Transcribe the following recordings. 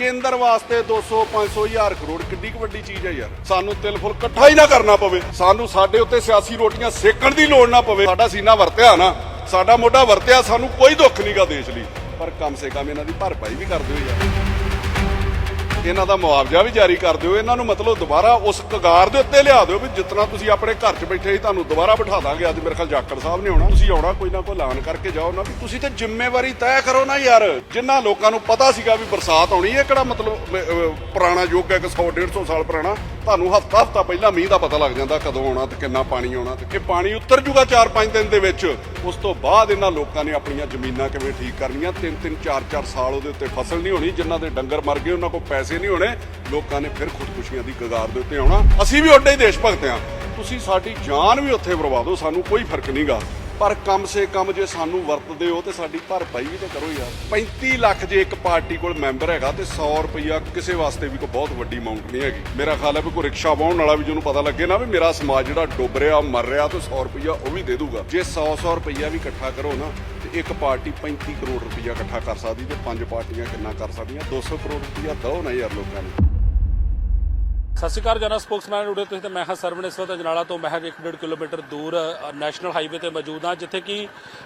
ਕੇਂਦਰ ਵਾਸਤੇ 200 500 ਹਜ਼ਾਰ ਕਰੋੜ, ਕਿੱਡੀ ਕੁ ਵੱਡੀ ਚੀਜ਼ ਹੈ ਯਾਰ। ਸਾਨੂੰ ਤਿਲ ਫੁਲ ਇਕੱਠਾ ਹੀ ਨਾ ਕਰਨਾ ਪਵੇ। ਸਾਨੂੰ ਸਾਡੇ ਉੱਤੇ ਸਿਆਸੀ ਰੋਟੀਆਂ ਸੇਕਣ ਦੀ ਲੋੜ ਨਾ ਪਵੇ। ਸਾਡਾ ਸੀਨਾ ਵਰਤਿਆ ਨਾ। ਸਾਡਾ ਮੋਢਾ ਵਰਤਿਆ, ਸਾਨੂੰ ਕੋਈ ਦੁੱਖ ਨਹੀਂਗਾ ਦੇਸ਼ ਲਈ। ਪਰ ਕਮ ਸੇ ਕਮ ਇਹਨਾਂ ਦੀ ਭਰਪਾਈ ਵੀ ਕਰ ਦਿਓ ਯਾਰ। ਇਹਨਾਂ ਦਾ ਮੁਆਵਜ਼ਾ ਵੀ ਜਾਰੀ ਕਰ ਦਿਓ, ਇਹਨਾਂ ਨੂੰ ਮਤਲਬ ਦੁਬਾਰਾ ਉਸ ਕਗਾਰ ਦੇ ਉੱਤੇ ਲਿਆ ਦਿਓ ਵੀ ਜਿਤਨਾ ਤੁਸੀਂ ਆਪਣੇ ਘਰ 'ਚ ਬੈਠੇ ਸੀ ਤੁਹਾਨੂੰ ਦੁਬਾਰਾ ਬਿਠਾ ਦਾਂਗੇ। ਅੱਜ ਮੇਰੇ ਖਿਆਲ ਜਾਖੜ ਸਾਹਿਬ ਨੇ ਆਉਣਾ, ਤੁਸੀਂ ਆਉਣਾ ਕੋਈ ਨਾ ਕੋਈ ਐਲਾਨ ਕਰਕੇ ਜਾਓ ਨਾ ਵੀ ਤੁਸੀਂ ਤੇ ਜ਼ਿੰਮੇਵਾਰੀ ਤੈਅ ਕਰੋ ਨਾ ਯਾਰ। ਜਿਨ੍ਹਾਂ ਲੋਕਾਂ ਨੂੰ ਪਤਾ ਸੀਗਾ ਵੀ ਬਰਸਾਤ ਆਉਣੀ ਹੈ ਕਿਹੜਾ ਮਤਲਬ ਪੁਰਾਣਾ ਯੁੱਗ ਹੈ ਕਿ 100 150 ਸਾਲ ਪੁਰਾਣਾ। ਤੁਹਾਨੂੰ ਹਫਤਾ ਹਫਤਾ ਪਹਿਲਾਂ ਮੀਂਹ ਦਾ ਪਤਾ ਲੱਗ ਜਾਂਦਾ ਕਦੋਂ ਆਉਣਾ ਤੇ ਕਿੰਨਾ ਪਾਣੀ ਆਉਣਾ ਤੇ ਕਿ ਪਾਣੀ ਉਤਰ ਜੂਗਾ 4-5 ਦਿਨ ਦੇ ਵਿੱਚ, ਉਸ ਤੋਂ ਬਾਅਦ ਇਹਨਾਂ ਲੋਕਾਂ ਨੇ ਆਪਣੀਆਂ ਜ਼ਮੀਨਾਂ ਕਿਵੇਂ ਠੀਕ ਕਰਨੀਆਂ? 3-3 4-4 ਸਾਲ ਉਹਦੇ ਉੱਤੇ ਫਸਲ ਨਹੀਂ ਹੋਣੀ, ਜਿਨ੍ਹਾਂ ਦੇ ਡੰਗਰ ਮਰ ਗਏ, ਉਹਨਾਂ ਕੋਲ ਪੈਸੇ ਨਹੀਂ ਹੋਣੇ, ਲੋਕਾਂ ਨੇ ਫਿਰ ਖੁਦਕੁਸ਼ੀਆਂ ਦੀ ਕਗਾਰ ਦੇ ਉੱਤੇ ਆਉਣਾ। ਅਸੀਂ ਵੀ ਓਡੇ ਹੀ ਦੇਸ਼ ਭਗਤ ਆ ਤੁਸੀਂ ਸਾਡੀ ਜਾਨ ਵੀ ਉੱਥੇ ਬਰਬਾਦ ਹੋ ਸਾਨੂੰ ਕੋਈ ਫ਼ਰਕ ਨਹੀਂਗਾ ਪਰ ਕਮ ਸੇ ਕਮ ਜੇ ਸਾਨੂੰ ਵਰਤਦੇ ਹੋ ਤੇ ਸਾਡੀ ਭਰਪਾਈ ਵੀ ਤੇ ਕਰੋ ਯਾਰ। 35 ਲੱਖ ਜੇ ਇੱਕ ਪਾਰਟੀ ਕੋਲ ਮੈਂਬਰ ਹੈਗਾ ਤੇ 100 ਰੁਪਈਆ ਕਿਸੇ ਵਾਸਤੇ ਵੀ ਕੋਈ ਬਹੁਤ ਵੱਡੀ ਅਮਾਉਂਟ ਨਹੀਂ ਹੈਗੀ। ਮੇਰਾ ਖਿਆਲ ਹੈ ਵੀ ਕੋਈ ਰਿਕਸ਼ਾ ਵਾਹਣ ਵਾਲਾ ਵੀ ਜਿਹਨੂੰ ਪਤਾ ਲੱਗੇ ਨਾ ਵੀ ਮੇਰਾ ਸਮਾਜ ਜਿਹੜਾ ਡੁੱਬ ਰਿਹਾ, ਮਰ ਰਿਹਾ, ਤੇ 100 ਰੁਪਈਆ ਉਹ ਵੀ ਦੇ ਦੂਗਾ। ਜੇ 100 100 ਰੁਪਈਆ ਵੀ ਇਕੱਠਾ ਕਰੋ ਨਾ, ਤੇ ਇੱਕ ਪਾਰਟੀ 35 ਕਰੋੜ ਰੁਪਈਆ ਇਕੱਠਾ ਕਰ ਸਕਦੀ ਤੇ ਪੰਜ ਪਾਰਟੀਆਂ ਕਿੰਨਾ ਕਰ ਸਕਦੀਆਂ? 200 ਕਰੋੜ ਰੁਪਈਆ ਦਿਓ ਨਾ ਯਾਰ ਲੋਕਾਂ ਨੂੰ। ਸਤਿ ਸ਼੍ਰੀ ਅਕਾਲ ਜਨਾ ਸਪੋਕਸਮੈਨ ਉਡੇ ਤੁਸੀਂ ਤੇ ਮੈਂ ਹਾਂ ਸਰਵਣ ਇਸ ਵਕਤ ਅਜਨਾਲਾ ਤੋਂ। ਮਹਿਜ 1.5 ਕਿਲੋਮੀਟਰ ਦੂਰ ਨੈਸ਼ਨਲ ਹਾਈਵੇ ਤੇ ਮੌਜੂਦ ਹਾਂ, ਜਿੱਥੇ ਕਿ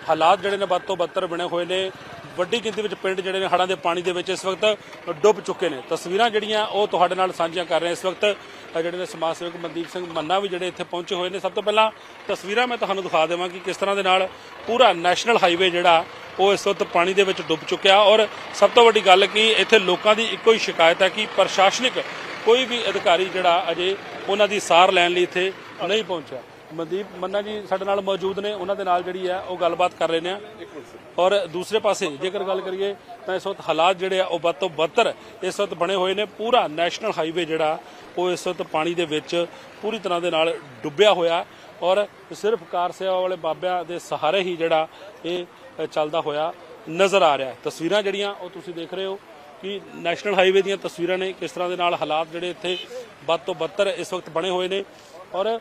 ਹਾਲਾਤ ਜਿਹੜੇ ਨੇ ਵੱਧ ਤੋਂ ਬੱਤਰ ਬਣੇ ਹੋਏ ਨੇ। ਵੱਡੀ ਗਿਣਤੀ ਵਿੱਚ ਪਿੰਡ ਜਿਹੜੇ ਨੇ ਹੜ੍ਹਾਂ ਦੇ ਪਾਣੀ ਦੇ ਵਿੱਚ ਇਸ ਵਕਤ ਡੁੱਬ ਚੁੱਕੇ ਨੇ। ਤਸਵੀਰਾਂ ਜਿਹੜੀਆਂ, ਉਹ ਤੁਹਾਡੇ ਨਾਲ ਸਾਂਝੀਆਂ ਕਰ ਰਹੇ ਇਸ ਵਕਤ। ਜਿਹੜੇ ਨੇ ਸਮਾਜ ਸੇਵਕ ਮਨਦੀਪ ਸਿੰਘ ਮੰਨਾ ਵੀ ਜਿਹੜੇ ਇੱਥੇ ਪਹੁੰਚੇ ਹੋਏ ਨੇ। ਸਭ ਤੋਂ ਪਹਿਲਾਂ ਤਸਵੀਰਾਂ ਮੈਂ ਤੁਹਾਨੂੰ ਦਿਖਾ ਦੇਵਾਂ ਕਿ ਕਿਸ ਤਰ੍ਹਾਂ ਦੇ ਨਾਲ ਪੂਰਾ ਨੈਸ਼ਨਲ ਹਾਈਵੇ ਜਿਹੜਾ, ਉਹ ਇਸ ਵਕਤ ਪਾਣੀ ਦੇ ਵਿੱਚ ਡੁੱਬ ਚੁੱਕਿਆ। ਔਰ ਸਭ ਤੋਂ ਵੱਡੀ ਗੱਲ ਕਿ ਇੱਥੇ ਲੋਕਾਂ ਦੀ ਇੱਕੋ ਹੀ ਸ਼ਿਕਾਇਤ ਹੈ ਕਿ ਪ੍ਰਸ਼ਾਸਨਿਕ ਕੋਈ ਵੀ ਅਧਿਕਾਰੀ ਜਿਹੜਾ ਅਜੇ ਉਹਨਾਂ ਦੀ ਸਾਰ ਲੈਣ ਲਈ ਇੱਥੇ ਨਹੀਂ ਪਹੁੰਚਿਆ। ਮਨਦੀਪ ਮੰਨਾ ਜੀ ਸਾਡੇ ਨਾਲ ਮੌਜੂਦ ਨੇ, ਉਹਨਾਂ ਦੇ ਨਾਲ ਜਿਹੜੀ ਹੈ ਉਹ ਗੱਲਬਾਤ ਕਰ ਰਹੇ ਨੇ ਔਰ ਦੂਸਰੇ ਪਾਸੇ ਜੇਕਰ ਗੱਲ ਕਰੀਏ ਤਾਂ ਇਸ ਵਕਤ ਹਾਲਾਤ ਜਿਹੜੇ ਆ ਉਹ ਵੱਧ ਤੋਂ ਬੱਤਰ ਇਸ ਵਕਤ ਬਣੇ ਹੋਏ ਨੇ। ਪੂਰਾ ਨੈਸ਼ਨਲ ਹਾਈਵੇ ਜਿਹੜਾ, ਉਹ ਇਸ ਵਕਤ ਪਾਣੀ ਦੇ ਵਿੱਚ ਪੂਰੀ ਤਰ੍ਹਾਂ ਦੇ ਨਾਲ ਡੁੱਬਿਆ ਹੋਇਆ। ਔਰ ਸਿਰਫ ਕਾਰ ਸੇਵਾ ਵਾਲੇ ਬਾਬਿਆਂ ਦੇ ਸਹਾਰੇ ਹੀ ਜਿਹੜਾ ਇਹ ਚੱਲਦਾ ਹੋਇਆ ਨਜ਼ਰ ਆ ਰਿਹਾ ਤਸਵੀਰਾਂ ਜਿਹੜੀਆਂ ਉਹ ਤੁਸੀਂ ਦੇਖ ਰਹੇ ਹੋ। ਕਿ ਨੈਸ਼ਨਲ ਹਾਈਵੇ ਦੀਆਂ ਤਸਵੀਰਾਂ ਨੇ ਕਿਸ ਤਰ੍ਹਾਂ ਦੇ ਨਾਲ ਹਾਲਾਤ ਜਿਹੜੇ ਇੱਥੇ ਵੱਧ ਤੋਂ ਬੱਤਰ ਇਸ ਵਕਤ ਬਣੇ ਹੋਏ ਨੇ ਔਰ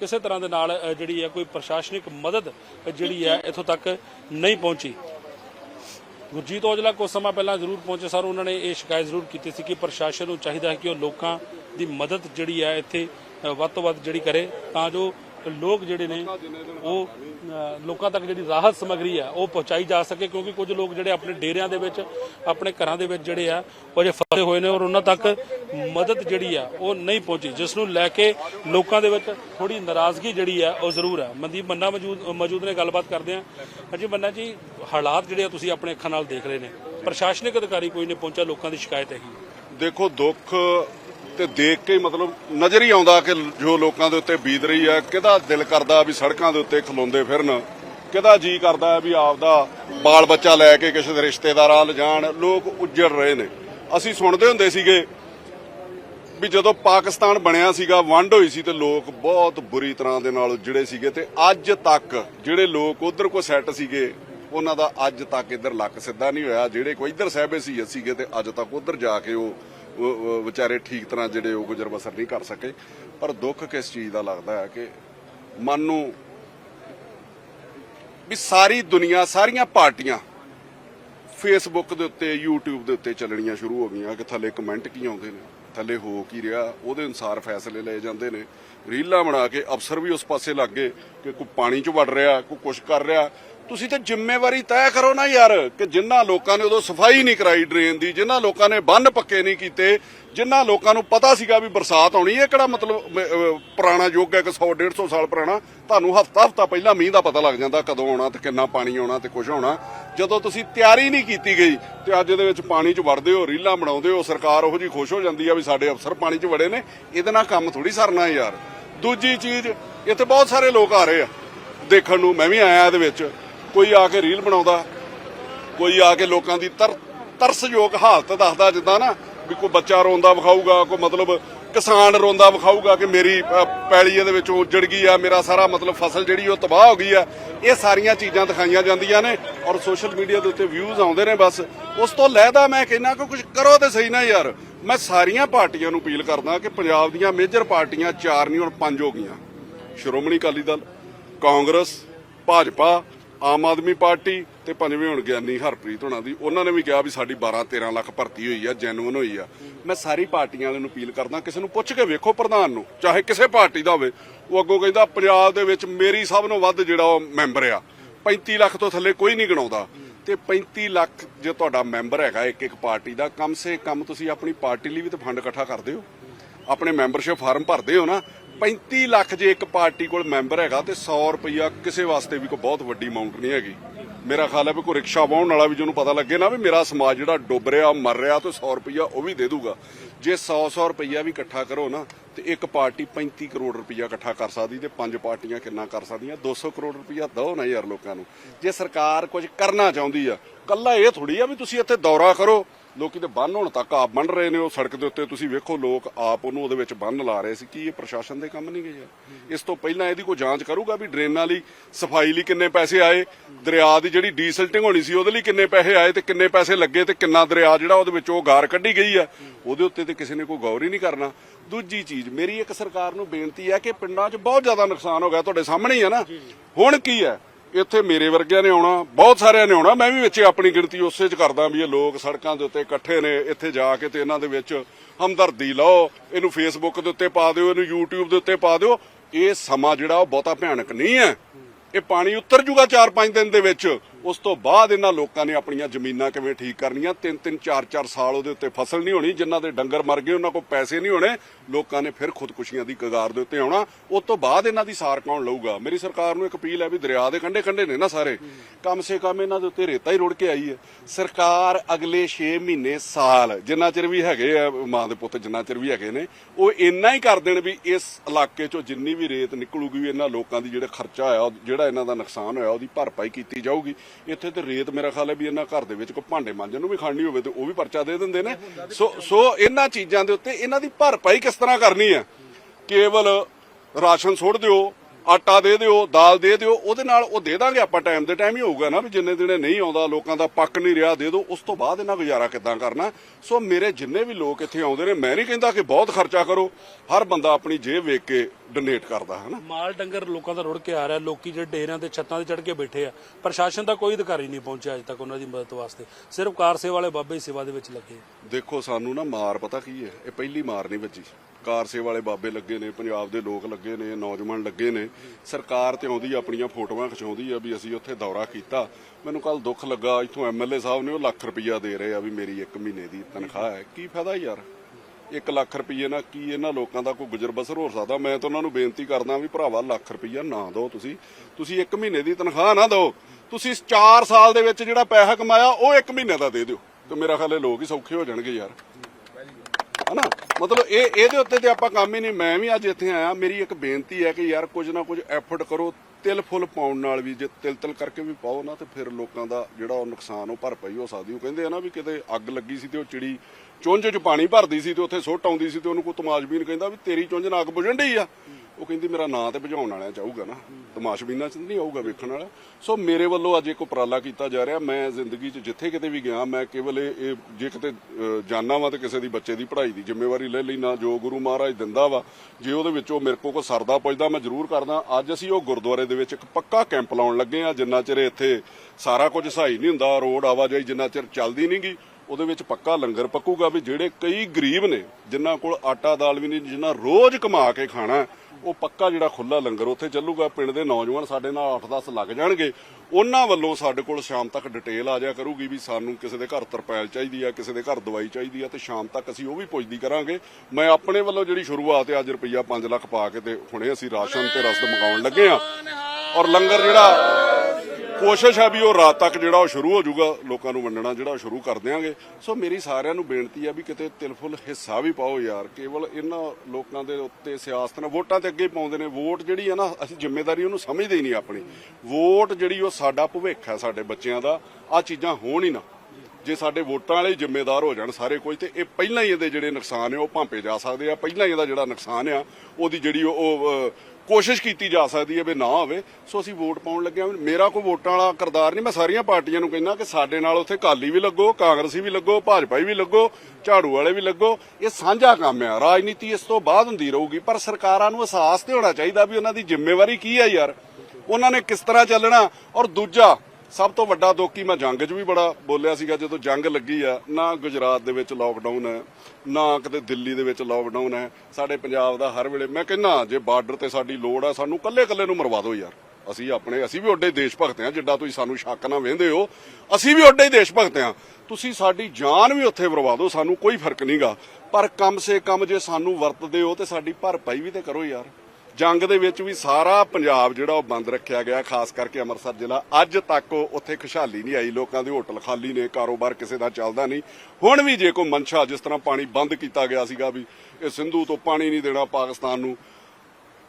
ਕਿਸੇ ਤਰ੍ਹਾਂ ਦੇ ਨਾਲ ਜਿਹੜੀ ਹੈ ਕੋਈ ਪ੍ਰਸ਼ਾਸਨਿਕ ਮਦਦ ਜਿਹੜੀ ਹੈ ਇੱਥੋਂ ਤੱਕ ਨਹੀਂ ਪਹੁੰਚੀ। ਗੁਰਜੀਤ ਔਜਲਾ ਕੁਝ ਸਮਾਂ ਪਹਿਲਾਂ ਜ਼ਰੂਰ ਪਹੁੰਚੇ ਸਰ ਉਹਨਾਂ ਨੇ ਇਹ ਸ਼ਿਕਾਇਤ ਜ਼ਰੂਰ ਕੀਤੀ ਸੀ ਕਿ ਪ੍ਰਸ਼ਾਸਨ ਨੂੰ ਚਾਹੀਦਾ ਹੈ ਕਿ ਉਹ ਲੋਕਾਂ ਦੀ ਮਦਦ ਜਿਹੜੀ ਹੈ ਇੱਥੇ ਵੱਧ ਤੋਂ ਵੱਧ ਜਿਹੜੀ ਕਰੇ ਤਾਂ ਜੋ ਲੋਕ ਜਿਹੜੇ ਨੇ ਉਹ ਲੋਕਾਂ ਤੱਕ ਜਿਹੜੀ ਰਾਹਤ ਸਮਗਰੀ ਹੈ ਉਹ ਪਹੁੰਚਾਈ ਜਾ ਸਕੇ, ਕਿਉਂਕਿ ਕੁਝ ਲੋਕ ਜਿਹੜੇ ਆਪਣੇ ਡੇਰਿਆਂ ਦੇ ਵਿੱਚ, ਆਪਣੇ ਘਰਾਂ ਦੇ ਵਿੱਚ ਜਿਹੜੇ ਆ, ਉਹ ਜੇ ਫਸੇ ਹੋਏ ਨੇ ਔਰ ਉਹਨਾਂ ਤੱਕ ਮਦਦ ਜਿਹੜੀ ਆ, ਉਹ ਨਹੀਂ ਪਹੁੰਚੀ, ਜਿਸ ਨੂੰ ਲੈ ਕੇ ਲੋਕਾਂ ਦੇ ਵਿੱਚ ਥੋੜੀ ਨਾਰਾਜ਼ਗੀ ਜਿਹੜੀ ਆ, ਉਹ ਜ਼ਰੂਰ ਹੈ ਮਨਦੀਪ ਮੰਨਾ ਮੌਜੂਦ ਮੌਜੂਦ ਨੇ, ਗੱਲਬਾਤ ਕਰਦੇ ਆ। ਹਾਂਜੀ ਮੰਨਾ ਜੀ, ਹਾਲਾਤ ਜਿਹੜੇ ਆ ਤੁਸੀਂ ਆਪਣੇ ਅੱਖਾਂ ਨਾਲ ਦੇਖ ਰਹੇ ਨੇ। ਪ੍ਰਸ਼ਾਸਨਿਕ ਅਧਿਕਾਰੀ ਕੋਈ ਨਹੀਂ ਪਹੁੰਚਿਆ, ਲੋਕਾਂ ਦੀ ਸ਼ਿਕਾਇਤ ਹੈਗੀ। ਦੇਖੋ, ਦੁੱਖ ਤੇ ਦੇਖ ਕੇ ਮਤਲਬ ਨਜ਼ਰ ਹੀ ਆਉਂਦਾ ਕਿ ਜੋ ਲੋਕਾਂ ਦੇ ਉੱਤੇ ਬੀਤ ਰਹੀ ਹੈ, ਕਿਹਦਾ ਦਿਲ ਕਰਦਾ ਵੀ ਸੜਕਾਂ ਦੇ ਉੱਤੇ ਖਲੋਂਦੇ ਫਿਰਨ, ਕਿਹਦਾ ਜੀ ਕਰਦਾ ਵੀ ਆਪਦਾ ਬਾਲ ਬੱਚਾ ਲੈ ਕੇ ਕਿਸੇ ਦੇ ਰਿਸ਼ਤੇਦਾਰਾਂ ਨਾਲ ਲੋਕ ਉੱਜੜ ਰਹੇ ਨੇ। ਅਸੀਂ ਸੁਣਦੇ ਹੁੰਦੇ ਸੀਗੇ ਵੀ ਜਦੋਂ ਪਾਕਿਸਤਾਨ ਬਣਿਆ ਸੀਗਾ, ਵੰਡ ਹੋਈ ਸੀ ਤੇ ਲੋਕ ਬਹੁਤ ਬੁਰੀ ਤਰ੍ਹਾਂ ਦੇ ਨਾਲ ਉੱਜੜੇ ਸੀਗੇ ਤੇ ਅੱਜ ਤੱਕ ਜਿਹੜੇ ਲੋਕ ਉਧਰ ਕੋ ਸੈੱਟ ਸੀਗੇ, ਉਹਨਾਂ ਦਾ ਅੱਜ ਤੱਕ ਇੱਧਰ ਲੱਕ ਸਿੱਧਾ ਨਹੀਂ ਹੋਇਆ। ਜਿਹੜੇ ਕੋਈ ਇੱਧਰ ਸਹਿਬੇ ਸੀ ਸੀਗੇ ਤੇ ਅੱਜ ਤੱਕ ਉਧਰ ਜਾ ਕੇ ਉਹ ਵਿਚਾਰੇ ਠੀਕ ਤਰ੍ਹਾਂ ਜਿਹੜੇ ਉਹ ਗੁਜ਼ਰ ਬਸਰ ਨਹੀਂ ਕਰ ਸਕੇ। ਪਰ ਦੁੱਖ ਕਿਸ ਚੀਜ਼ ਦਾ ਲੱਗਦਾ ਹੈ ਕਿ ਮਨ ਨੂੰ ਵੀ ਸਾਰੀ ਦੁਨੀਆ, ਸਾਰੀਆਂ ਪਾਰਟੀਆਂ ਫੇਸਬੁੱਕ ਦੇ ਉੱਤੇ, YouTube ਦੇ ਉੱਤੇ ਚੱਲਣੀਆਂ ਸ਼ੁਰੂ ਹੋ ਗਈਆਂ ਕਿ ਥੱਲੇ ਕਮੈਂਟ ਕੀ ਆਉਂਦੇ ਨੇ, ਥੱਲੇ ਹੋ ਕੀ ਰਿਹਾ, ਉਹਦੇ ਅਨੁਸਾਰ ਫੈਸਲੇ ਲਏ ਜਾਂਦੇ ਨੇ। ਰੀਲਾਂ ਬਣਾ ਕੇ ਅਫਸਰ ਵੀ ਉਸ ਪਾਸੇ ਲੱਗ ਗਏ ਕਿ ਕੋਈ ਪਾਣੀ 'ਚ ਵੜ ਰਿਹਾ, ਕੋਈ ਕੁਛ ਕਰ ਰਿਹਾ ਤੁਸੀਂ ਤੇ ਜ਼ਿੰਮੇਵਾਰੀ ਤੈਅ ਕਰੋ ਨਾ ਯਾਰ ਕਿ ਜਿਨ੍ਹਾਂ ਲੋਕਾਂ ਨੇ ਉਦੋਂ ਸਫ਼ਾਈ ਨਹੀਂ ਕਰਾਈ ਡਰੇਨ ਦੀ, ਜਿਨ੍ਹਾਂ ਲੋਕਾਂ ਨੇ ਬੰਨ ਪੱਕੇ ਨਹੀਂ ਕੀਤੇ, ਜਿਨ੍ਹਾਂ ਲੋਕਾਂ ਨੂੰ ਪਤਾ ਸੀਗਾ ਵੀ ਬਰਸਾਤ ਆਉਣੀ ਹੈ, ਕਿਹੜਾ ਮਤਲਬ ਪੁਰਾਣਾ ਯੁੱਗ ਹੈ ਕਿ 100 150 ਸਾਲ ਪੁਰਾਣਾ, ਤੁਹਾਨੂੰ ਹਫਤਾ ਹਫਤਾ ਪਹਿਲਾਂ ਮੀਂਹ ਦਾ ਪਤਾ ਲੱਗ ਜਾਂਦਾ ਕਦੋਂ ਆਉਣਾ ਤੇ ਕਿੰਨਾ ਪਾਣੀ ਆਉਣਾ ਤੇ ਕੁਝ ਹੋਣਾ ਜਦੋਂ ਤੁਸੀਂ ਤਿਆਰੀ ਨਹੀਂ ਕੀਤੀ ਗਈ ਤੇ ਅੱਜ ਇਹਦੇ ਵਿੱਚ ਪਾਣੀ 'ਚ ਵੜਦੇ ਹੋ, ਰੀਲਾਂ ਬਣਾਉਂਦੇ ਹੋ, ਸਰਕਾਰ ਉਹੋ ਜੀ ਖੁਸ਼ ਹੋ ਜਾਂਦੀ ਆ ਵੀ ਸਾਡੇ ਅਫਸਰ ਪਾਣੀ 'ਚ ਵੜੇ ਨੇ, ਇਹਦੇ ਨਾਲ ਕੰਮ ਥੋੜੀ ਸਰਨਾ ਯਾਰ। ਦੂਜੀ ਚੀਜ਼, ਇੱਥੇ ਬਹੁਤ ਸਾਰੇ ਲੋਕ ਆ ਰਹੇ ਆ, ਦੇਖਣ ਨੂੰ, ਮੈਂ ਵੀ ਆਇਆ ਇਹਦੇ ਵਿੱਚ। ਕੋਈ ਆ ਕੇ ਰੀਲ ਬਣਾਉਂਦਾ, ਕੋਈ ਆ ਕੇ ਲੋਕਾਂ ਦੀ ਤਰ, ਤਰਸਯੋਗ ਹਾਲਤ ਦੱਸਦਾ, ਜਿੱਦਾਂ ਨਾ ਵੀ ਕੋਈ ਬੱਚਾ ਰੋਂਦਾ ਵਿਖਾਊਗਾ, ਕੋਈ ਮਤਲਬ ਕਿਸਾਨ ਰੋਂਦਾ ਵਿਖਾਊਗਾ ਕਿ ਮੇਰੀ ਪੈਲੀ ਇਹਦੇ ਵਿੱਚੋਂ ਉੱਜੜ ਗਈ ਆ, ਮੇਰਾ ਸਾਰਾ ਮਤਲਬ ਫਸਲ ਜਿਹੜੀ ਉਹ ਤਬਾਹ ਹੋ ਗਈ ਆ। ਇਹ ਸਾਰੀਆਂ ਚੀਜ਼ਾਂ ਦਿਖਾਈਆਂ ਜਾਂਦੀਆਂ ਨੇ ਔਰ ਸੋਸ਼ਲ ਮੀਡੀਆ ਦੇ ਉੱਤੇ ਵਿਊਜ਼ ਆਉਂਦੇ ਨੇ ਬਸ। ਉਸ ਤੋਂ ਲਹਿਦਾ ਮੈਂ ਕਹਿੰਦਾ ਕਿ ਕੁਝ ਕਰੋ ਤੇ ਸਹੀ ਨਾ ਯਾਰ। ਮੈਂ ਸਾਰੀਆਂ ਪਾਰਟੀਆਂ ਨੂੰ ਅਪੀਲ ਕਰਦਾ ਕਿ ਪੰਜਾਬ ਦੀਆਂ ਮੇਜਰ ਪਾਰਟੀਆਂ ਚਾਰ ਨਹੀਂ, ਹੁਣ ਪੰਜ ਹੋ ਗਈਆਂ। ਸ਼੍ਰੋਮਣੀ ਅਕਾਲੀ ਦਲ, ਕਾਂਗਰਸ, ਭਾਜਪਾ ਆਮ ਆਦਮੀ ਪਾਰਟੀ ਤੇ ਪੰਜਵੇਂ ਹੁਣ ਗਿਆਨੀ ਹਰਪ੍ਰੀਤ ਹੋਣਾ ਦੀ, ਉਹਨਾਂ ਨੇ ਵੀ ਕਿਹਾ ਵੀ ਸਾਡੀ 12 13 ਲੱਖ ਭਰਤੀ ਹੋਈ ਆ ਜੈਨੂਇਨ ਹੋਈ ਆ। ਮੈਂ ਸਾਰੀ ਪਾਰਟੀਆਂ ਵਾਲਿਆਂ ਨੂੰ ਅਪੀਲ ਕਰਦਾ, ਕਿਸੇ ਨੂੰ ਪੁੱਛ ਕੇ ਵੇਖੋ ਪ੍ਰਧਾਨ ਨੂੰ, ਚਾਹੇ ਕਿਸੇ ਪਾਰਟੀ ਦਾ ਹੋਵੇ। ਉਹ ਅੱਗੋਂ ਕਹਿੰਦਾ, ਪੰਜਾਬ ਦੇ ਵਿੱਚ ਮੇਰੀ ਸਭ ਨੂੰ ਵੱਧ ਜਿਹੜਾ ਉਹ ਮੈਂਬਰ ਆ। 35 ਲੱਖ ਤੋਂ ਥੱਲੇ ਕੋਈ ਨਹੀਂ ਗਣਾਉਂਦਾ। ਤੇ 35 ਲੱਖ ਜੇ ਤੁਹਾਡਾ ਮੈਂਬਰ ਹੈਗਾ ਇੱਕ ਇੱਕ ਪਾਰਟੀ ਦਾ, ਕਮ ਸੇ ਕਮ ਤੁਸੀਂ ਆਪਣੀ ਪਾਰਟੀ ਲਈ ਵੀ ਤਾਂ ਫੰਡ ਇਕੱਠਾ ਕਰਦੇ ਹੋ। ਆਪਣੇ ਮੈਂਬਰਸ਼ਿਪ ਫਾਰਮ ਭਰਦੇ ਹੋ ਨਾ 35 ਲੱਖ ਜੇ ਇੱਕ ਪਾਰਟੀ ਕੋਲ ਮੈਂਬਰ ਹੈਗਾ ਤੇ 100 ਰੁਪਈਆ ਕਿਸੇ ਵਾਸਤੇ ਵੀ ਕੋਈ ਬਹੁਤ ਵੱਡੀ ਅਮਾਉਂਟ ਨਹੀਂ ਹੈਗੀ। ਮੇਰਾ ਖਿਆਲ ਹੈ ਵੀ ਕੋਈ ਰਿਕਸ਼ਾ ਵਾਹਣ ਵਾਲਾ ਵੀ ਜਿਹਨੂੰ ਪਤਾ ਲੱਗੇ ਨਾ ਵੀ ਮੇਰਾ ਸਮਾਜ ਜਿਹੜਾ ਡੁੱਬ ਰਿਹਾ, ਮਰ ਰਿਹਾ ਤੇ 100 ਰੁਪਈਆ ਉਹ ਵੀ ਦੇ ਦੂਗਾ। ਜੇ 100 100 ਰੁਪਈਆ ਵੀ ਇਕੱਠਾ ਕਰੋ ਨਾ ਤੇ ਇੱਕ ਪਾਰਟੀ 35 ਕਰੋੜ ਰੁਪਈਆ ਇਕੱਠਾ ਕਰ ਸਕਦੀ ਤੇ ਪੰਜ ਪਾਰਟੀਆਂ ਕਿੰਨਾ ਕਰ ਸਕਦੀਆਂ? 200 ਕਰੋੜ ਰੁਪਈਆ ਦਿਓ ਨਾ ਯਾਰ ਲੋਕਾਂ ਨੂੰ। ਜੇ ਸਰਕਾਰ ਕੁਝ ਕਰਨਾ ਚਾਹੁੰਦੀ ਆ, ਕੱਲਾ ਇਹ ਥੋੜੀ ਆ ਵੀ ਤੁਸੀਂ ਇੱਥੇ ਦੌਰਾ ਕਰੋ ਲੋਕੀ ਤੇ ਬੰਨ ਹੋਣ ਤੱਕ ਆਪ ਬੰਨ ਰਹੇ ਨੇ, ਉਹ ਸੜਕ ਦੇ ਉੱਤੇ ਤੁਸੀਂ ਵੇਖੋ ਲੋਕ ਆਪ ਉਹਨੂੰ ਉਹਦੇ ਵਿੱਚ ਬੰਨ ਲਾ ਰਹੇ ਸੀ, ਕਿ ਇਹ ਪ੍ਰਸ਼ਾਸਨ ਦੇ ਕੰਮ ਨਹੀਂ ਗਏ ਯਾਰ? ਇਸ ਤੋਂ ਪਹਿਲਾਂ ਇਹਦੀ ਕੋਈ ਜਾਂਚ ਕਰੂਗਾ ਵੀ ਡਰੇਨਾਂ ਲਈ ਸਫ਼ਾਈ ਲਈ ਕਿੰਨੇ ਪੈਸੇ ਆਏ, ਦਰਿਆ ਦੀ ਜਿਹੜੀ ਡੀਸਲਟਿੰਗ ਹੋਣੀ ਸੀ ਉਹਦੇ ਲਈ ਕਿੰਨੇ ਪੈਸੇ ਆਏ ਤੇ ਕਿੰਨੇ ਪੈਸੇ ਲੱਗੇ ਤੇ ਕਿੰਨਾ ਦਰਿਆ ਜਿਹੜਾ ਉਹਦੇ ਵਿੱਚ ਉਹ ਗਾਰ ਕੱਢੀ ਗਈ ਆ? ਉਹਦੇ ਉੱਤੇ ਤੇ ਕਿਸੇ ਨੇ ਕੋਈ ਗੌਰ ਹੀ ਨਹੀਂ ਕਰਨਾ। ਦੂਜੀ ਚੀਜ਼, ਮੇਰੀ ਇੱਕ ਸਰਕਾਰ ਨੂੰ ਬੇਨਤੀ ਹੈ ਕਿ ਪਿੰਡਾਂ 'ਚ ਬਹੁਤ ਜ਼ਿਆਦਾ ਨੁਕਸਾਨ ਹੋ ਗਿਆ, ਤੁਹਾਡੇ ਸਾਹਮਣੇ ਹੀ ਹੈ ਨਾ। ਹੁਣ ਕੀ ਹੈ? ਇੱਥੇ ਮੇਰੇ ਵਰਗਿਆਂ ਨੇ ਆਉਣਾ, ਬਹੁਤ ਸਾਰਿਆਂ ਨੇ ਆਉਣਾ, ਮੈਂ ਵੀ ਵਿੱਚ ਆਪਣੀ ਗਿਣਤੀ ਉਸੇ 'ਚ ਕਰਦਾ ਵੀ ਇਹ ਲੋਕ ਸੜਕਾਂ ਦੇ ਉੱਤੇ ਇਕੱਠੇ ਨੇ, ਇੱਥੇ ਜਾ ਕੇ ਤੇ ਇਹਨਾਂ ਦੇ ਵਿੱਚ ਹਮਦਰਦੀ ਲਓ, ਇਹਨੂੰ ਫੇਸਬੁੱਕ ਦੇ ਉੱਤੇ ਪਾ ਦਿਓ, ਇਹਨੂੰ YouTube ਦੇ ਉੱਤੇ ਪਾ ਦਿਓ, ਇਹ ਸਮਾਂ ਜਿਹੜਾ ਉਹ ਬਹੁਤਾ ਭਿਆਨਕ ਨਹੀਂ ਹੈ। ਇਹ ਪਾਣੀ ਉਤਰ ਜੂਗਾ 4-5 ਦਿਨ ਦੇ ਵਿੱਚ। ਉਸ ਤੋਂ ਬਾਅਦ ਇਹਨਾਂ ਲੋਕਾਂ ਨੇ ਆਪਣੀਆਂ ਜ਼ਮੀਨਾਂ ਕਿਵੇਂ ਠੀਕ ਕਰਨੀਆਂ? 3-3 4-4 ਸਾਲ ਉਹਦੇ ਉੱਤੇ ਫਸਲ ਨਹੀਂ ਹੋਣੀ, ਜਿਨ੍ਹਾਂ ਦੇ ਡੰਗਰ ਮਰ ਗਏ, ਉਹਨਾਂ ਕੋਲ ਪੈਸੇ ਨਹੀਂ ਹੋਣੇ, ਲੋਕਾਂ ਨੇ ਫਿਰ ਖੁਦਕੁਸ਼ੀਆਂ ਦੀ ਕਗਾਰ ਦੇ ਉੱਤੇ ਆਉਣਾ। ਉਸ ਤੋਂ ਬਾਅਦ ਇਹਨਾਂ ਦੀ ਸਾਰ ਕੌਣ ਲਊਗਾ? ਮੇਰੀ ਸਰਕਾਰ ਨੂੰ ਇੱਕ ਅਪੀਲ ਹੈ ਵੀ ਦਰਿਆ ਦੇ ਕੰਢੇ ਕੰਢੇ ਨੇ ਨਾ ਸਾਰੇ। ਕਮ ਸੇ ਕਮ ਇਹਨਾਂ ਦੇ ਉੱਤੇ ਰੇਤਾ ਹੀ ਰੁੜ ਕੇ ਆਈ ਹੈ। ਸਰਕਾਰ ਅਗਲੇ 6 ਮਹੀਨੇ ਸਾਲ, ਜਿੰਨਾ ਚਿਰ ਵੀ ਹੈਗੇ ਆ, ਮਾਂ ਦੇ ਪੁੱਤ ਜਿੰਨਾ ਚਿਰ ਵੀ ਹੈਗੇ ਨੇ, ਉਹ ਇੰਨਾ ਹੀ ਕਰ ਦੇਣ ਵੀ ਇਸ ਇਲਾਕੇ ਚੋਂ ਜਿੰਨੀ ਵੀ ਰੇਤ ਨਿਕਲੂਗੀ ਇਹਨਾਂ ਲੋਕਾਂ ਦੀ ਜਿਹੜਾ ਖਰਚਾ ਆਇਆ ਜਿਹੜਾ ਇਹਨਾਂ ਦਾ ਨੁਕਸਾਨ ਹੋਇਆ, ਉਹਦੀ ਭਰਪਾਈ ਕੀਤੀ ਜਾਊਗੀ। ਇੱਥੇ ਤੇ ਰੇਤ ਮੇਰਾ ਖਿਆਲ ਹੈ ਵੀ ਇਹਨਾਂ ਘਰ ਦੇ ਵਿੱਚ ਕੋਈ ਭਾਂਡੇ ਮਾਂਜਣ ਨੂੰ ਵੀ ਖਾਣੀ ਹੋਵੇ ਤੇ ਉਹ ਵੀ ਪਰਚਾ ਦੇ ਦਿੰਦੇ ਨੇ। ਸੋ ਸੋ ਇਹਨਾਂ ਚੀਜ਼ਾਂ ਦੇ ਉੱਤੇ ਇਹਨਾਂ ਦੀ ਭਰਪਾਈ ਕਿਸ ਤਰ੍ਹਾਂ ਕਰਨੀ ਹੈ? ਕੇਵਲ ਰਾਸ਼ਨ ਸੁੱਟ ਦਿਓ ਆਟਾ ਦੇ ਦਿਓ ਦਾਲ ਦੇ ਦਿਓ ਉਹਦੇ ਨਾਲ ਉਹ ਦੇ ਦਾਂਗੇ ਆਪਾਂ ਟਾਈਮ ਦੇ ਟਾਈਮ ਹੀ ਹੋਊਗਾ ਨਾ ਵੀ ਜਿੰਨੇ ਦਿਨੇ ਨਹੀਂ ਆਉਂਦਾ ਲੋਕਾਂ ਦਾ ਪੱਕ ਨਹੀਂ ਰਿਹਾ ਦੇ ਦਿਓ ਉਸ ਤੋਂ ਬਾਅਦ ਇਹਨਾਂ ਗੁਜ਼ਾਰਾ ਕਿੱਦਾਂ ਕਰਨਾ? ਸੋ ਮੇਰੇ ਜਿੰਨੇ ਵੀ ਲੋਕ ਇੱਥੇ ਆਉਂਦੇ ਨੇ ਮੈਂ ਨਹੀਂ ਕਹਿੰਦਾ ਕਿ ਬਹੁਤ ਖਰਚਾ ਕਰੋ ਹਰ ਬੰਦਾ ਆਪਣੀ ਜੇਬ ਵੇਖ ਕੇ ਡੋਨੇਟ ਕਰਦਾ ਹੈ ਨਾ ਮਾਲ ਡੰਗਰ ਲੋਕਾਂ ਦਾ ਰੁੜ ਕੇ ਆ ਰਿਹਾ ਲੋਕੀ ਜਿਹੜੇ ਡੇਰਿਆਂ ਤੇ ਛੱਤਾਂ ਤੇ ਚੜ ਕੇ ਬੈਠੇ ਆ ਪ੍ਰਸ਼ਾਸਨ ਦਾ ਕੋਈ ਅਧਿਕਾਰੀ ਨਹੀਂ ਪਹੁੰਚਿਆ ਅਜੇ ਤੱਕ ਉਹਨਾਂ ਦੀ ਮਦਦ ਵਾਸਤੇ। ਸਿਰਫ ਕਾਰ ਸੇਵਾ ਵਾਲੇ ਬਾਬੇ ਸੇਵਾ ਦੇ ਵਿੱਚ ਲੱਗੇ ਦੇਖੋ ਸਾਨੂੰ ਨਾ ਮਾਰ ਪਤਾ ਕੀ ਹੈ? ਇਹ ਪਹਿਲੀ ਮਾਰ ਨਹੀਂ ਵੱਜੀ। ਕਾਰ ਸੇਵਾ ਵਾਲੇ ਬਾਬੇ ਲੱਗੇ ਨੇ, ਪੰਜਾਬ ਦੇ ਲੋਕ ਲੱਗੇ ਨੇ, ਨੌਜਵਾਨ ਲੱਗੇ ਨੇ। ਸਰਕਾਰ ਤੇ ਆਉਂਦੀ ਆਪਣੀਆਂ ਫੋਟੋਆਂ ਖਿਚਾਉਂਦੀ ਆ ਵੀ ਅਸੀਂ ਉੱਥੇ ਦੌਰਾ ਕੀਤਾ। ਮੈਨੂੰ ਕੱਲ ਦੁੱਖ ਲੱਗਾ, ਇੱਥੋਂ ਐਮਐਲਏ ਸਾਹਿਬ ਨੇ ਉਹ ਲੱਖ ਰੁਪਈਆ ਦੇ ਰਹੇ ਆ ਵੀ ਮੇਰੀ 1 ਮਹੀਨੇ ਦੀ ਤਨਖਾਹ ਹੈ। ਕੀ ਫਾਇਦਾ ਯਾਰ? 1 ਲੱਖ ਰੁਪਈਏ ਨਾਲ ਕੀ ਇਹਨਾਂ ਲੋਕਾਂ ਦਾ ਕੋਈ ਗੁਜ਼ਰ ਬਸਰ ਹੋ ਸਕਦਾ? ਮੈਂ ਤਾਂ ਉਹਨਾਂ ਨੂੰ ਬੇਨਤੀ ਕਰਦਾ ਵੀ ਭਰਾਵਾ, ਲੱਖ ਰੁਪਈਆ ਨਾ ਦਿਓ ਤੁਸੀਂ। ਤੁਸੀਂ 1 ਮਹੀਨੇ ਦੀ ਤਨਖਾਹ ਨਾ ਦਿਓ। ਤੁਸੀਂ 4 ਸਾਲ ਦੇ ਵਿੱਚ ਜਿਹੜਾ ਪੈਸਾ ਕਮਾਇਆ, ਉਹ 1 ਮਹੀਨੇ ਦਾ ਦੇ ਦਿਓ। ਤੇ ਮੇਰਾ ਖਿਆਲ ਹੈ ਲੋਕ ਹੀ ਸੌਖੇ ਹੋ ਜਾਣਗੇ ਯਾਰ। ਹਨਾ? ਮਤਲਬ ਇਹ, ਇਹਦੇ ਉੱਤੇ ਤੇ ਆਪਾਂ ਕੰਮ ਹੀ ਨਹੀਂ, ਮੈਂ ਵੀ ਅੱਜ ਇੱਥੇ ਆਇਆ, ਮੇਰੀ ਇੱਕ ਬੇਨਤੀ ਹੈ ਕਿ ਯਾਰ ਕੁਝ ਨਾ ਕੁਝ ਐਫਰਟ ਕਰੋ, ਤਿਲ ਫੁੱਲ ਪਾਉਣ ਨਾਲ ਵੀ, ਜੇ ਤਿਲ ਤਿਲ ਕਰਕੇ ਵੀ ਪਾਓ ਨਾ, ਤੇ ਫਿਰ ਲੋਕਾਂ ਦਾ ਜਿਹੜਾ ਉਹ ਨੁਕਸਾਨ, ਉਹ ਭਰਪਾਈ ਹੋ ਸਕਦੀ ਉਹ ਕਹਿੰਦੇ ਆ ਨਾ ਵੀ ਕਿਤੇ ਅੱਗ ਲੱਗੀ ਸੀ ਤੇ ਉਹ ਚਿੜੀ ਚੁੰਝ 'ਚ ਪਾਣੀ ਭਰਦੀ ਸੀ ਤੇ ਉੱਥੇ ਸੁੱਟ ਆਉਂਦੀ ਸੀ ਤੇ ਉਹਨੂੰ ਕੋਈ ਤਮਾਸ਼ਬੀਨ ਕਹਿੰਦਾ ਵੀ ਤੇਰੀ ਚੁੰਝ ਨਾਲ ਅੱਗ ਬੁਝਣ ਡਈ ਆ। ਉਹ ਕਹਿੰਦੀ ਮੇਰਾ ਨਾਂ ਤੇ ਭਜਾਉਣ ਵਾਲਿਆਂ ਚ ਆਊਗਾ ਨਾ ਤਮਾਸ਼ਬੀਨਾਂ ਚ ਨਹੀਂ ਆਊਗਾ ਵੇਖਣ ਵਾਲਾ। ਸੋ ਮੇਰੇ ਵੱਲੋਂ ਅੱਜ ਇੱਕ ਉਪਰਾਲਾ ਕੀਤਾ ਜਾ ਰਿਹਾ। ਮੈਂ ਜ਼ਿੰਦਗੀ 'ਚ ਜਿੱਥੇ ਕਿਤੇ ਵੀ ਗਿਆ ਮੈਂ ਕੇਵਲ ਇਹ ਇਹ ਜੇ ਕਿਤੇ ਅਹ, ਵਾ ਤੇ ਕਿਸੇ ਦੀ ਬੱਚੇ ਦੀ ਪੜ੍ਹਾਈ ਦੀ ਜ਼ਿੰਮੇਵਾਰੀ ਲੈ ਲਈ ਨਾ ਜੋ ਗੁਰੂ ਮਹਾਰਾਜ ਦਿੰਦਾ ਵਾ ਜੇ ਉਹਦੇ ਵਿੱਚੋਂ ਮੇਰੇ ਕੋਲ ਕੋ ਸਰਦਾ ਪੁੱਜਦਾ ਮੈਂ ਜ਼ਰੂਰ ਕਰਦਾ। ਅੱਜ ਅਸੀਂ ਉਹ ਗੁਰਦੁਆਰੇ ਦੇ ਵਿੱਚ ਇੱਕ ਪੱਕਾ ਕੈਂਪ ਲਾਉਣ ਲੱਗੇ ਆ ਜਿੰਨਾ ਚਿਰ ਇੱਥੇ ਸਾਰਾ ਕੁਝ ਸਹਾਈ ਨਹੀਂ ਹੁੰਦਾ ਰੋਡ ਆਵਾਜਾਈ ਜਿੰਨਾ ਚਿਰ ਚੱਲਦੀ ਨਹੀਂਗੀ ਉਹਦੇ ਵਿੱਚ ਪੱਕਾ ਲੰਗਰ ਪੱਕੂਗਾ ਵੀ ਜਿਹੜੇ ਕਈ ਗਰੀਬ ਨੇ, ਜਿਨ੍ਹਾਂ ਕੋਲ ਆਟਾ ਦਾਲ ਵੀ ਨਹੀਂ, ਜਿਨ੍ਹਾਂ ਰੋਜ਼ ਕਮਾ ਕੇ ਖਾਣਾ, ਉਹ ਪੱਕਾ ਜਿਹੜਾ ਖੁੱਲਾ ਲੰਗਰ ਉੱਥੇ ਚੱਲੂਗਾ, ਪਿੰਡ ਦੇ ਨੌਜਵਾਨ ਸਾਡੇ ਨਾਲ 8-10 ਲੱਗ ਜਾਣਗੇ। ਉਹਨਾਂ ਵੱਲੋਂ ਸਾਡੇ ਕੋਲ ਸ਼ਾਮ ਤੱਕ ਡਿਟੇਲ ਆ ਜਾਇਆ ਕਰੂਗੀ ਵੀ ਸਾਨੂੰ ਕਿਸੇ ਦੇ ਘਰ ਤਰਪੈਲ ਚਾਹੀਦੀ ਆ, ਕਿਸੇ ਦੇ ਘਰ ਦਵਾਈ ਚਾਹੀਦੀ ਆ, ਤੇ ਸ਼ਾਮ ਤੱਕ ਅਸੀਂ ਉਹ ਵੀ ਪੁੱਜਦੀ ਕਰਾਂਗੇ। ਮੈਂ ਆਪਣੇ ਵੱਲੋਂ ਜਿਹੜੀ ਸ਼ੁਰੂਆਤ ਹੈ ਅੱਜ ਰੁਪਈਆ 5 ਲੱਖ ਪਾ ਕੇ ਤੇ ਹੁਣੇ ਅਸੀਂ ਰਾਸ਼ਨ ਤੇ ਰਸਦ ਮੰਗਾਉਣ ਲੱਗੇ ਆ। ਔਰ ਲੰਗਰ ਜਿਹੜਾ ਕੋਸ਼ਿਸ਼ ਹੈ ਵੀ ਉਹ ਰਾਤ ਤੱਕ ਜਿਹੜਾ ਉਹ ਸ਼ੁਰੂ ਹੋ ਜਾਊਗਾ, ਲੋਕਾਂ ਨੂੰ ਵੰਡਣਾ ਜਿਹੜਾ ਉਹ ਸ਼ੁਰੂ ਕਰ ਦਿਆਂਗੇ। ਸੋ ਮੇਰੀ ਸਾਰਿਆਂ ਨੂੰ ਬੇਨਤੀ ਹੈ ਵੀ ਕਿਤੇ ਤਿਲਫੁਲ ਹਿੱਸਾ ਵੀ ਪਾਓ ਯਾਰ, ਕੇਵਲ ਇਹਨਾਂ ਲੋਕਾਂ ਦੇ ਉੱਤੇ ਸਿਆਸਤ ਨਾਲ, ਵੋਟਾਂ ਤੇ ਅੱਗੇ ਹੀ ਪਾਉਂਦੇ ਨੇ। ਵੋਟ ਜਿਹੜੀ ਹੈ ਨਾ, ਅਸੀਂ ਜ਼ਿੰਮੇਵਾਰੀ ਉਹਨੂੰ ਸਮਝਦੇ ਹੀ ਨਹੀਂ ਆਪਣੀ। ਵੋਟ ਜਿਹੜੀ ਉਹ ਸਾਡਾ ਭਵਿੱਖ ਹੈ ਸਾਡੇ ਬੱਚਿਆਂ ਦਾ ਆ ਚੀਜ਼ਾਂ ਹੋਣ ਹੀ ਨਾ। ਜੇ ਸਾਡੇ ਵੋਟਾਂ ਵਾਲੇ ਜ਼ਿੰਮੇਦਾਰ ਹੋ ਜਾਣ ਸਾਰੇ ਕੁਝ ਤੇ ਇਹ ਪਹਿਲਾਂ ਹੀ ਇਹਦੇ ਜਿਹੜੇ ਨੁਕਸਾਨ ਨੇ, ਉਹ ਭਾਂਪੇ ਜਾ ਸਕਦੇ ਆ। ਪਹਿਲਾਂ ਹੀ ਇਹਦਾ ਜਿਹੜਾ ਨੁਕਸਾਨ ਆ, ਉਹਦੀ ਜਿਹੜੀ ਉਹ- ਉਹ ਕੋਸ਼ਿਸ਼ ਕੀਤੀ ਜਾ ਸਕਦੀ ਹੈ ਵੀ ਨਾ ਹੋਵੇ ਸੋ ਅਸੀਂ ਵੋਟ ਪਾਉਣ ਲੱਗਿਆ ਮੇਰਾ ਕੋਈ ਵੋਟਾਂ ਵਾਲਾ ਕਰਦਾਰ ਨਹੀਂ। ਮੈਂ ਸਾਰੀਆਂ ਪਾਰਟੀਆਂ ਨੂੰ ਕਹਿੰਦਾ ਕਿ ਸਾਡੇ ਨਾਲ ਉੱਥੇ ਕਾਲੀ ਵੀ ਲੱਗੋ, ਕਾਂਗਰਸੀ ਵੀ ਲੱਗੋ, ਭਾਜਪਾ ਵੀ ਲੱਗੋ, ਝਾੜੂ ਵਾਲੇ ਵੀ ਲੱਗੋ। ਇਹ ਸਾਂਝਾ ਕੰਮ ਆ ਰਾਜਨੀਤੀ ਇਸ ਤੋਂ ਬਾਅਦ ਹੁੰਦੀ ਰਹੂਗੀ। ਪਰ ਸਰਕਾਰਾਂ ਨੂੰ ਅਹਿਸਾਸ ਤੇ ਹੋਣਾ ਚਾਹੀਦਾ ਵੀ ਉਹਨਾਂ ਦੀ ਜ਼ਿੰਮੇਵਾਰੀ ਕੀ ਹੈ ਯਾਰ? ਉਹਨਾਂ ਨੇ ਕਿਸ ਤਰ੍ਹਾਂ ਚੱਲਣਾ? ਔਰ ਦੂਜਾ ਸਭ ਤੋਂ ਵੱਡਾ ਦੋਖੀ ਮੈਂ ਜੰਗ 'ਚ ਵੀ ਬੜਾ ਬੋਲਿਆ ਸੀਗਾ, ਜਦੋਂ ਜੰਗ ਲੱਗੀ ਆ, ਨਾ ਗੁਜਰਾਤ ਦੇ ਵਿੱਚ ਲੋਕਡਾਊਨ ਹੈ, ਨਾ ਕਿਤੇ ਦਿੱਲੀ ਦੇ ਵਿੱਚ ਲੋਕਡਾਊਨ ਹੈ, ਸਾਡੇ ਪੰਜਾਬ ਦਾ ਹਰ ਵੇਲੇ, ਮੈਂ ਕਹਿੰਦਾ, ਜੇ ਬਾਰਡਰ ਤੇ ਸਾਡੀ ਲੋੜ ਆ, ਸਾਨੂੰ ਕੱਲੇ ਕੱਲੇ ਨੂੰ ਮਰਵਾ ਦਿਓ ਯਾਰ। ਅਸੀਂ ਆਪਣੇ, ਅਸੀਂ ਵੀ ਓਡੇ ਦੇਸ਼ ਭਗਤ ਆ, ਜਿੱਡਾ ਤੁਸੀਂ ਸਾਨੂੰ ਸ਼ੱਕ ਨਾ ਵੇਂਦੇ ਹੋ, ਅਸੀਂ ਵੀ ਓਡੇ ਹੀ ਦੇਸ਼ ਭਗਤ ਆ। ਤੁਸੀਂ ਸਾਡੀ ਜਾਨ ਵੀ ਉੱਥੇ ਮਰਵਾ ਦਿਓ, ਸਾਨੂੰ ਕੋਈ ਫ਼ਰਕ ਨਹੀਂਗਾ ਪਰ ਕਮ ਸੇ ਕਮ ਜੇ ਸਾਨੂੰ ਵਰਤਦੇ ਹੋ ਤੇ ਸਾਡੀ ਭਰਪਾਈ ਵੀ ਤੇ ਕਰੋ ਯਾਰ। ਜੰਗ ਦੇ ਵਿੱਚ ਵੀ ਸਾਰਾ ਪੰਜਾਬ ਜਿਹੜਾ ਉਹ ਬੰਦ ਰੱਖਿਆ ਗਿਆ, ਖਾਸ ਕਰਕੇ ਅੰਮ੍ਰਿਤਸਰ ਜ਼ਿਲ੍ਹਾ। ਅੱਜ ਤੱਕ ਉੱਥੇ ਖੁਸ਼ਹਾਲੀ ਨਹੀਂ ਆਈ, ਲੋਕਾਂ ਦੇ ਹੋਟਲ ਖਾਲੀ ਨੇ, ਕਾਰੋਬਾਰ ਕਿਸੇ ਦਾ ਚੱਲਦਾ ਨਹੀਂ। ਹੁਣ ਵੀ ਜੇ ਕੋਈ ਮਨਸ਼ਾ ਜਿਸ ਤਰ੍ਹਾਂ ਪਾਣੀ ਬੰਦ ਕੀਤਾ ਗਿਆ ਸੀਗਾ ਵੀ ਇਹ ਸਿੰਧੂ ਤੋਂ ਪਾਣੀ ਨਹੀਂ ਦੇਣਾ ਪਾਕਿਸਤਾਨ ਨੂੰ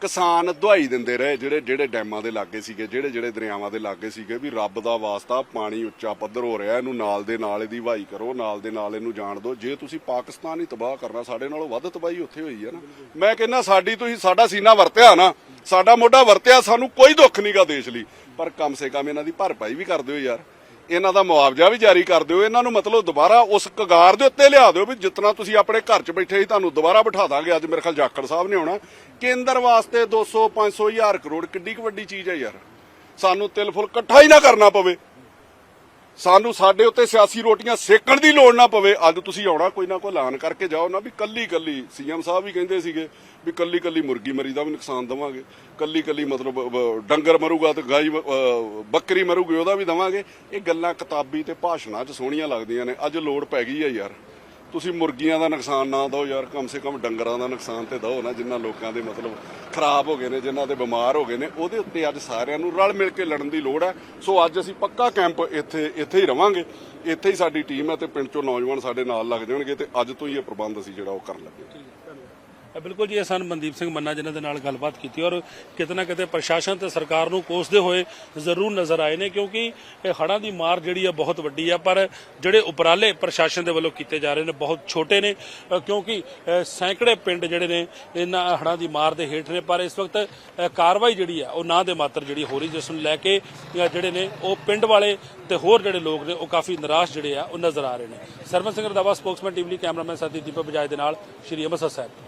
ਕਿਸਾਨ ਦਵਾਈ ਦਿੰਦੇ ਰਹੇ, ਜਿਹੜੇ ਜਿਹੜੇ ਡੈਮਾਂ ਦੇ ਲਾਗੇ ਸੀਗੇ, ਜਿਹੜੇ ਜਿਹੜੇ ਦਰਿਆਵਾਂ ਦੇ ਲਾਗੇ ਸੀਗੇ ਵੀ ਰੱਬ ਦਾ ਵਾਸਤਾ ਪਾਣੀ ਉੱਚਾ ਪੱਧਰ ਹੋ ਰਿਹਾ, ਇਹਨੂੰ ਨਾਲ ਦੇ ਨਾਲ ਇਹਦੀ ਵਹਾਈ ਕਰੋ, ਨਾਲ ਦੇ ਨਾਲ ਇਹਨੂੰ ਜਾਣ ਦਿਓ। ਜੇ ਤੁਸੀਂ ਪਾਕਿਸਤਾਨ ਹੀ ਤਬਾਹ ਕਰਨਾ, ਸਾਡੇ ਨਾਲੋਂ ਵੱਧ ਤਬਾਹੀ ਉੱਥੇ ਹੋਈ ਹੈ ਨਾ। ਮੈਂ ਕਹਿੰਦਾ ਸਾਡੀ ਤੁਸੀਂ, ਸਾਡਾ ਸੀਨਾ ਵਰਤਿਆ ਨਾ, ਸਾਡਾ ਮੋਢਾ ਵਰਤਿਆ, ਸਾਨੂੰ ਕੋਈ ਦੁੱਖ ਨਹੀਂਗਾ ਦੇਸ਼ ਲਈ। ਪਰ ਕਮ ਸੇ ਕਮ ਇਹਨਾਂ ਦੀ ਭਰਪਾਈ ਵੀ ਕਰ ਦਿਓ ਯਾਰ। ਇਹਨਾਂ ਦਾ ਮੁਆਵਜ਼ਾ ਵੀ ਜਾਰੀ ਕਰ ਦਿਓ, ਇਹਨਾਂ ਨੂੰ ਮਤਲਬ ਦੁਬਾਰਾ ਉਸ ਕਗਾਰ ਦੇ ਉੱਤੇ ਲਿਆ ਦਿਓ ਵੀ ਜਿਤਨਾ ਤੁਸੀਂ ਆਪਣੇ ਘਰ 'ਚ ਬੈਠੇ ਸੀ ਤੁਹਾਨੂੰ ਦੁਬਾਰਾ ਬਿਠਾ ਦਾਂਗੇ। ਅੱਜ ਮੇਰੇ ਖਿਆਲ ਜਾਖੜ ਸਾਹਿਬ ਨੇ ਆਉਣਾ। ਕੇਂਦਰ ਵਾਸਤੇ 200 500 ਹਜ਼ਾਰ ਕਰੋੜ, ਕਿੱਡੀ ਕੁ ਵੱਡੀ ਚੀਜ਼ ਹੈ ਯਾਰ। ਸਾਨੂੰ ਤਿਲ ਫੁਲ ਇਕੱਠਾ ਹੀ ਨਾ ਕਰਨਾ ਪਵੇ। ਸਾਨੂੰ ਸਾਡੇ ਉੱਤੇ ਸਿਆਸੀ ਰੋਟੀਆਂ ਸੇਕਣ ਦੀ ਲੋੜ ਨਾ ਪਵੇ। ਅੱਜ ਤੁਸੀਂ ਆਉਣਾ, ਕੋਈ ਨਾ ਕੋਈ ਐਲਾਨ ਕਰਕੇ ਜਾਓ ਨਾ ਵੀ ਕੱਲੀ ਕੱਲੀ ਸੀਐਮ ਸਾਹਿਬ ਵੀ ਕਹਿੰਦੇ ਸੀਗੇ ਵੀ ਕੱਲੀ ਕੱਲੀ ਮੁਰਗੀ ਮਰੀ ਦਾ ਵੀ ਨੁਕਸਾਨ ਦਵਾਂਗੇ। ਕੱਲੀ ਕੱਲੀ ਮਤਲਬ ਡੰਗਰ ਮਰੂਗਾ ਤੇ ਗਾਈ ਬੱਕਰੀ ਮਰੂਗੀ ਉਹਦਾ ਵੀ ਦਵਾਂਗੇ। ਇਹ ਗੱਲਾਂ ਕਿਤਾਬੀ ਤੇ ਭਾਸ਼ਣਾਂ 'ਚ ਸੋਹਣੀਆਂ ਲੱਗਦੀਆਂ ਨੇ। ਅੱਜ ਲੋੜ ਪੈ ਗਈ ਹੈ ਯਾਰ। ਤੁਸੀਂ ਮੁਰਗੀਆਂ ਦਾ ਨੁਕਸਾਨ ਨਾ ਦਿਓ ਯਾਰ, ਕਮ ਸੇ ਕਮ ਡੰਗਰਾਂ ਦਾ ਨੁਕਸਾਨ ਤੇ ਦਿਓ ਨਾ, ਜਿਨ੍ਹਾਂ ਲੋਕਾਂ ਦੇ ਮਤਲਬ ਖਰਾਬ ਹੋ ਗਏ ਨੇ, ਜਿਨ੍ਹਾਂ ਦੇ ਬਿਮਾਰ ਹੋ ਗਏ ਨੇ, ਉਹਦੇ ਉੱਤੇ ਅੱਜ ਸਾਰਿਆਂ ਨੂੰ ਰਲ ਮਿਲ ਕੇ ਲੜਨ ਦੀ ਲੋੜ ਹੈ। ਸੋ ਅੱਜ ਅਸੀਂ ਪੱਕਾ ਕੈਂਪ ਇੱਥੇ ਇੱਥੇ ਹੀ ਰਵਾਂਗੇ। ਇੱਥੇ ਹੀ ਸਾਡੀ ਟੀਮ ਹੈ ਤੇ ਪਿੰਡ ਚੋਂ ਨੌਜਵਾਨ ਸਾਡੇ ਨਾਲ ਲੱਗ ਜਾਣਗੇ ਤੇ ਅੱਜ ਤੋਂ ਹੀ ਇਹ ਪ੍ਰਬੰਧ ਅਸੀਂ ਜਿਹੜਾ ਉਹ ਕਰਨ ਲੱਗੇ ਬਿਲਕੁਲ ਜੀ, ਇਹ ਸਨ ਮਨਦੀਪ ਸਿੰਘ ਮੰਨਾ ਜਿਨ੍ਹਾਂ ਦੇ ਨਾਲ ਗੱਲਬਾਤ ਕੀਤੀ ਔਰ ਕਿਤੇ ਨਾ ਕਿਤੇ ਪ੍ਰਸ਼ਾਸਨ ਤੇ ਸਰਕਾਰ ਨੂੰ ਕੋਸਦੇ ਹੋਏ ਜ਼ਰੂਰ ਨਜ਼ਰ ਆਏ ਨੇ, ਕਿਉਂਕਿ ਇਹ ਹੜ੍ਹਾਂ ਦੀ ਮਾਰ ਜਿਹੜੀ ਆ ਬਹੁਤ ਵੱਡੀ ਆ, ਪਰ ਜਿਹੜੇ ਉਪਰਾਲੇ ਪ੍ਰਸ਼ਾਸਨ ਦੇ ਵੱਲੋਂ ਕੀਤੇ ਜਾ ਰਹੇ ਨੇ ਬਹੁਤ ਛੋਟੇ ਨੇ ਕਿਉਂਕਿ ਸੈਂਕੜੇ ਪਿੰਡ ਜਿਹੜੇ ਨੇ, ਇਹਨਾਂ ਹੜ੍ਹਾਂ ਦੀ ਮਾਰ ਦੇ ਹੇਠ ਨੇ, ਪਰ ਇਸ ਵਕਤ ਕਾਰਵਾਈ ਜਿਹੜੀ ਆ, ਉਹ ਨਾ ਦੇ ਮਾਤਰ ਜਿਹੜੀ ਹੋ ਰਹੀ, ਜਿਸ ਨੂੰ ਲੈ ਕੇ ਜਿਹੜੇ ਨੇ, ਉਹ ਪਿੰਡ ਵਾਲੇ ਤੇ ਹੋਰ ਜਿਹੜੇ ਲੋਕ ਨੇ, ਉਹ ਕਾਫੀ ਨਿਰਾਸ਼ ਜਿਹੜੇ ਆ, ਉਹ ਨਜ਼ਰ ਆ ਰਹੇ ਨੇ। ਸਰਵਨ ਸਿੰਘ ਰਦਾਵਾ ਸਪੋਕਸਮੈਨ ਟੀਮ ਲਈ ਕੈਮਰਾਮੈਨ ਸਾਥੀ ਦੀਪਕ ਬਜਾਜ ਦੇ ਨਾਲ, ਸ਼੍ਰੀ ਅੰਮ੍ਰਿਤਸਰ ਸਾਹਿਬ।